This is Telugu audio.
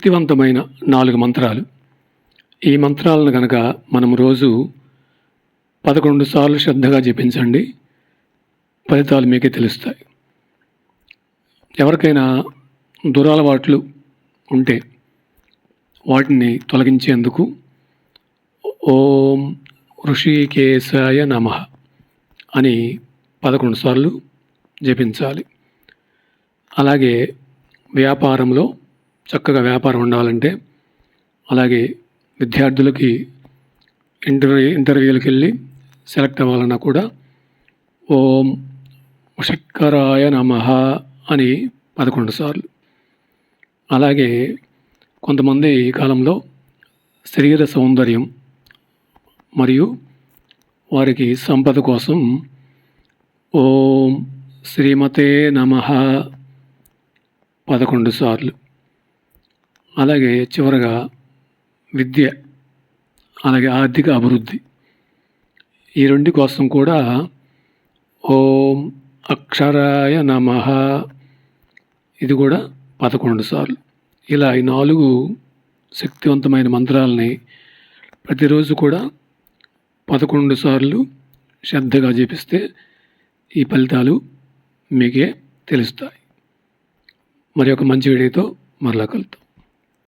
శక్తివంతమైన నాలుగు మంత్రాలు. ఈ మంత్రాలను కనుక మనం రోజు పదకొండు సార్లు శ్రద్ధగా జపించండి ఫలితాలు మీకే తెలుస్తాయి. ఎవరికైనా దురలవాట్లు ఉంటే వాటిని తొలగించేందుకు ఓం ఋషికేశాయ నమ అని పదకొండు సార్లు జపించాలి. అలాగే వ్యాపారంలో చక్కగా వ్యాపారం ఉండాలంటే అలాగే విద్యార్థులకి ఇంటర్వ్యూ ఇంటర్వ్యూలకు వెళ్ళి సెలెక్ట్ అవ్వాలన్నా కూడా ఓం ఉషక్కరాయ నమ అని పదకొండు సార్లు. అలాగే కొంతమంది ఈ కాలంలో శరీర సౌందర్యం మరియు వారికి సంపద కోసం ఓం శ్రీమతే నమ పదకొండు సార్లు. అలాగే చివరగా విద్య అలాగే ఆర్థిక అభివృద్ధి. ఈ రెండు కోసం కూడా ఓం అక్షరాయ నమ. ఇది కూడా పదకొండు సార్లు. ఇలా ఈ నాలుగు శక్తివంతమైన మంత్రాలని ప్రతిరోజు కూడా పదకొండు సార్లు శ్రద్ధగా జపిస్తే ఈ ఫలితాలు మీకే తెలుస్తాయి. మరి ఒక మంచి వీడియోతో మరలా కలుద్దాం.